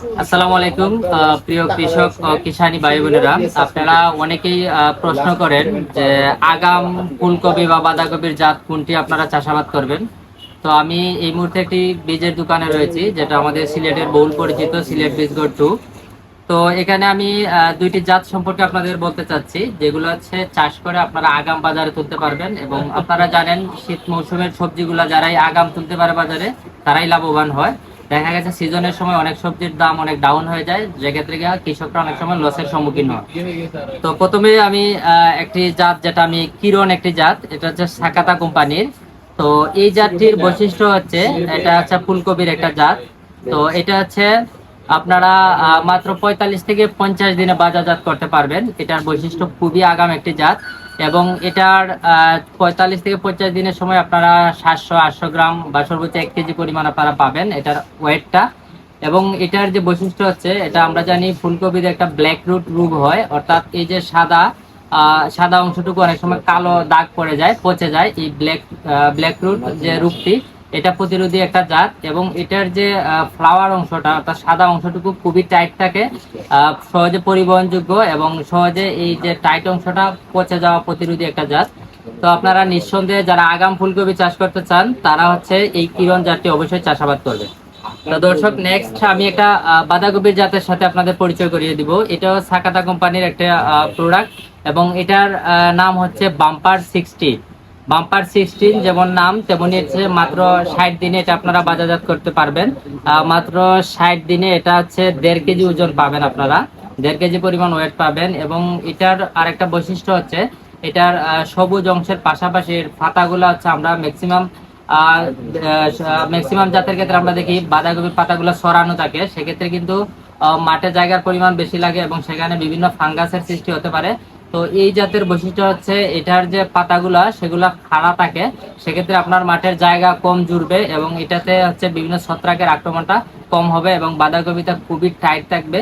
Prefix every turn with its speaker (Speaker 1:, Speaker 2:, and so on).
Speaker 1: আসসালামু আলাইকুম প্রিয় কৃষক কিষানি ভাই বোনেরা আপনারা অনেকেই প্রশ্ন করেন যে আগাম ফুলকপি বা বাঁধাকপির জাত কোনটি আপনারা চাষাবাদ করবেন? তো আমি এই মুহূর্তে একটি বীজের দোকানে রয়েছি, যেটা আমাদের সিলেটের বহুল পরিচিত সিলেট বীজগড় টু। তো এখানে আমি দুইটি জাত সম্পর্কে আপনাদের বলতে চাচ্ছি, যেগুলো হচ্ছে চাষ করে আপনারা আগাম বাজারে তুলতে পারবেন এবং আপনারা জানেন শীত মৌসুমের সবজিগুলো যারাই আগাম তুলতে পারে বাজারে, তারাই লাভবান হয়। দেখা গেছে সিজনের সময় অনেক সবজির দাম অনেক ডাউন হয়ে যায়, যেক্ষেত্রে কৃষকরা অনেক সময় লসের সম্মুখীন হয়। তো প্রথমে আমি একটি জাত যেটা আমি কিরণ একটি জাত, এটা হচ্ছে সাকাতা কোম্পানির। তো এই জাতটির বৈশিষ্ট্য হচ্ছে, এটা হচ্ছে ফুলকপির একটা জাত। তো এটা হচ্ছে আপনারা মাত্র পঁয়তাল্লিশ থেকে পঞ্চাশ দিনে বাজারজাত করতে পারবেন। এটার বৈশিষ্ট্য খুবই আগাম একটি জাত। এবং এটার পঁয়তাল্লিশ থেকে পঞ্চাশ দিনের সময় আপনারা সাতশো, আটশো গ্রাম বা সর্বোচ্চ এক কেজি পরিমাণ আপনারা পাবেন এটার ওয়েটটা। এবং এটার যে বৈশিষ্ট্য হচ্ছে, এটা আমরা জানি ফুলকপিতে একটা ব্ল্যাক রুট রোগ হয়, অর্থাৎ এই যে সাদা সাদা অংশটুকু অনেক সময় কালো দাগ পড়ে যায়, পচে যায়। এই ব্ল্যাক ব্ল্যাক রুট যে রোগটি এটা প্রতিরোধী একটা জাত এবং এটার যে ফ্লাওয়ার অংশটা, অর্থাৎ সাদা অংশটুকু খুবই টাইট থাকে সহজে পরিবহনযোগ্য এবং সহজে এই যে টাইট অংশটা পচে যাওয়া প্রতিরোধী একটা জাত। তো আপনারা নিঃসন্দেহে যারা আগাম ফুলকপি চাষ করতে চান, তারা হচ্ছে এই কিরণ জাতটি অবশ্যই চাষাবাদ করবে তো দর্শক নেক্সট আমি একটা বাঁধাকপির জাতের সাথে আপনাদের পরিচয় করিয়ে দিব। এটাও সাকাতা কোম্পানির একটা প্রোডাক্ট এবং এটার নাম হচ্ছে বাম্পার সিক্সটি বাম্পার সিক্সটিন যেমন নাম, তেমনি হচ্ছে মাত্র ষাট দিনে এটা আপনারা বাজারজাত করতে পারবেন। মাত্র ষাট দিনে এটা হচ্ছে দেড় কেজি ওজন পাবেন আপনারা। দেড় কেজি পরিমাণ ওয়েট পাবেন এবং এটার আরেকটা বৈশিষ্ট্য হচ্ছে, এটার সবুজ অংশের পাশাপাশি পাতাগুলো হচ্ছে আমরা ম্যাক্সিমাম ম্যাক্সিমাম জাতের ক্ষেত্রে আমরা দেখি বাঁধাকপির পাতাগুলো সরানো থাকে। সেক্ষেত্রে কিন্তু মাঠে জায়গার পরিমাণ বেশি লাগে এবং সেখানে বিভিন্ন ফাঙ্গাসের সৃষ্টি হতে পারে। তো এই জাতের বৈশিষ্ট্য হচ্ছে এটার যে পাতাগুলা, সেগুলা খাড়া থাকে। সেক্ষেত্রে আপনার মাঠের জায়গা কম জুড়বে এবং এটাতে হচ্ছে বিভিন্ন ছত্রাকের আক্রমণটা কম হবে এবং বাঁধাকপিটা খুবই টাইট থাকবে।